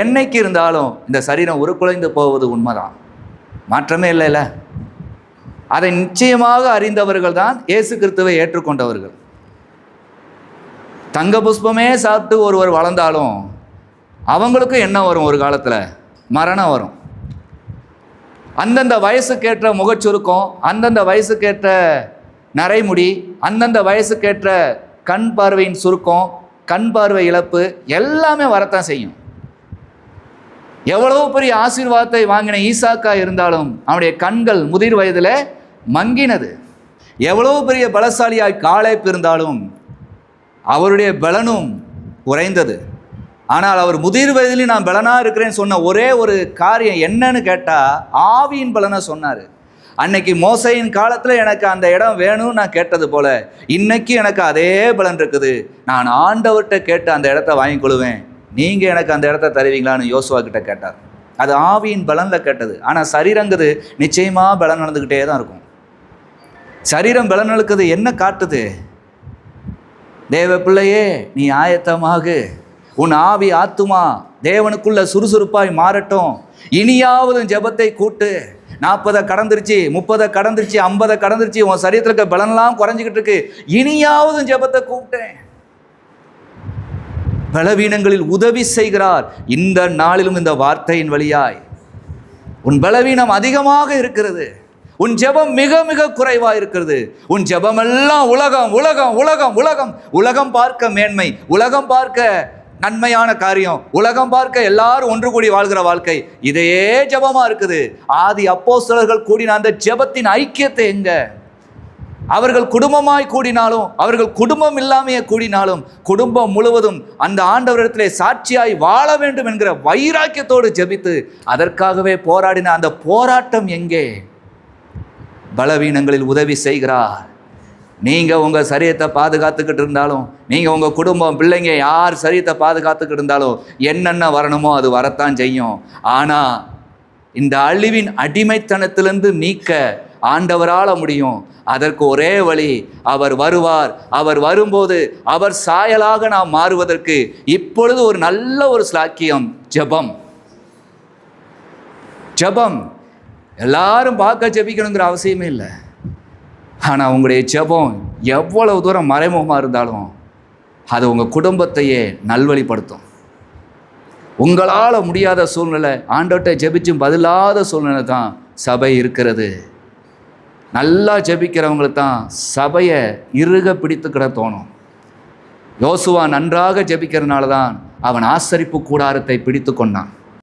என்னைக்கு இருந்தாலும் இந்த சரீரம் உருக்குலைந்து போவது உண்மைதான். மாற்றமே இல்லைல்ல. அதை நிச்சயமாக அறிந்தவர்கள் தான் இயேசு கிறிஸ்துவை ஏற்றுக்கொண்டவர்கள். தங்க புஷ்பமே சாப்பிட்டு ஒருவர் வளர்ந்தாலும் அவங்களுக்கும் என்ன வரும் ஒரு காலத்தில். மரணம் வரும். அந்தந்த வயசுக்கேற்ற முகச்சுருக்கம் அந்தந்த வயசுக்கேற்ற நரைமுடி அந்தந்த வயசுக்கேற்ற கண் பார்வையின் சுருக்கம் கண் பார்வை இழப்பு எல்லாமே வரத்தான் செய்யும். எவ்வளவு பெரிய ஆசீர்வாதத்தை வாங்கின ஈசாக்கா இருந்தாலும் அவனுடைய கண்கள் முதிர் வயதில் மங்கினது. எவ்வளவு பெரிய பலசாலியாய் காலேப் இருந்தாலும் அவருடைய பலனும் குறைந்தது. ஆனால் அவர் முதிர் வயதிலும் நான் பலனாக இருக்கிறேன்னு சொன்ன ஒரே ஒரு காரியம் என்னன்னு கேட்டால் ஆவியின் பலனை சொன்னார். அன்னைக்கு மோசையின் காலத்தில் எனக்கு அந்த இடம் வேணும்னு நான் கேட்டது போல இன்னைக்கு எனக்கு அதே பலன் இருக்குது. நான் ஆண்டவர்கிட்ட கேட்டு அந்த இடத்த வாங்கிக் கொள்வேன். நீங்கள் எனக்கு அந்த இடத்த தருவீங்களான்னு யோசுவா கிட்ட கேட்டார். அது ஆவியின் பலனில் கேட்டது. ஆனால் சரீரங்குது நிச்சயமாக பலன் நடந்துக்கிட்டே தான் இருக்கும். சரீரம் பலன் நடக்குது என்ன காட்டுது? தேவ பிள்ளையே நீ ஆயத்தமாகு. உன் ஆவி ஆத்துமா தேவனுக்குள்ள சுறுசுறுப்பாய் மாறட்டும். இனியாவது ஜெபத்தை கூட்டு. நாற்பதை கடந்துருச்சு முப்பதை கடந்துருச்சு ஐம்பதை கடந்துருச்சு உன் சரீரத்தில் இருக்க பலன்லாம் குறைஞ்சிக்கிட்டு இருக்கு. இனியாவது ஜெபத்தை கூப்பிட்டேன். பலவீனங்களில் உதவி செய்கிறார். இந்த நாளிலும் இந்த வார்த்தையின் வழியாய். உன் பலவீனம் அதிகமாக இருக்கிறது. உன் ஜெபம் மிக மிக குறைவா இருக்கிறது. உன் ஜெபமெல்லாம் உலகம் உலகம் உலகம் உலகம். உலகம் பார்க்க மேன்மை உலகம் பார்க்க நன்மையான காரியம் உலகம் பார்க்க எல்லாரும் ஒன்று கூடி வாழ்கிற வாழ்க்கை. இதையே ஜபமா இருக்குது. ஆதி அப்போஸ்தலர்கள் கூடின அந்த ஜெபத்தின் ஐக்கியத்தை எங்க? அவர்கள் குடும்பமாய் கூடினாலும் அவர்கள் குடும்பம் இல்லாமையே கூடினாலும் குடும்பம் முழுவதும் அந்த ஆண்டவரிடத்திலே சாட்சியாய் வாழ வேண்டும் என்கிற வைராக்கியத்தோடு ஜெபித்து அதற்காகவே போராடின அந்த போராட்டம் எங்கே? பலவீனங்களில் உதவி செய்கிறார். நீங்கள் உங்கள் சரியத்தை பாதுகாத்துக்கிட்டு இருந்தாலும் நீங்கள் உங்கள் குடும்பம் பிள்ளைங்க யார் சரியத்தை பாதுகாத்துக்கிட்டு இருந்தாலும் என்னென்ன வரணுமோ அது வரத்தான் செய்யும். ஆனால் இந்த அழிவின் அடிமைத்தனத்திலிருந்து நீக்க ஆண்டவரால் முடியும். அதற்கு ஒரே வழி அவர் வருவார். அவர் வரும்போது அவர் சாயலாக நாம் மாறுவதற்கு இப்பொழுது ஒரு நல்ல ஒரு ஸ்லாக்கியம் ஜெபம். ஜெபம். எல்லாரும் பார்க்க ஜெபிக்கணுங்கிற அவசியமே இல்லை. ஆனால் உங்களுடைய ஜெபம் எவ்வளவு தூரம் மறைமுகமாக இருந்தாலும் அது உங்கள் குடும்பத்தையே நல்வழிப்படுத்தும். உங்களால் முடியாத சூழ்நிலை ஆண்டோட்ட ஜெபிச்சும் பதிலாத சூழ்நிலை தான் சபை இருக்கிறது. நல்லா ஜெபிக்கிறவங்களுக்கு தான் சபையை இறுக பிடித்துக்கிட தோணும். யோசுவா நன்றாக ஜெபிக்கிறதுனால தான் அவன் ஆசரிப்பு கூடாரத்தை பிடித்து கொண்டான்.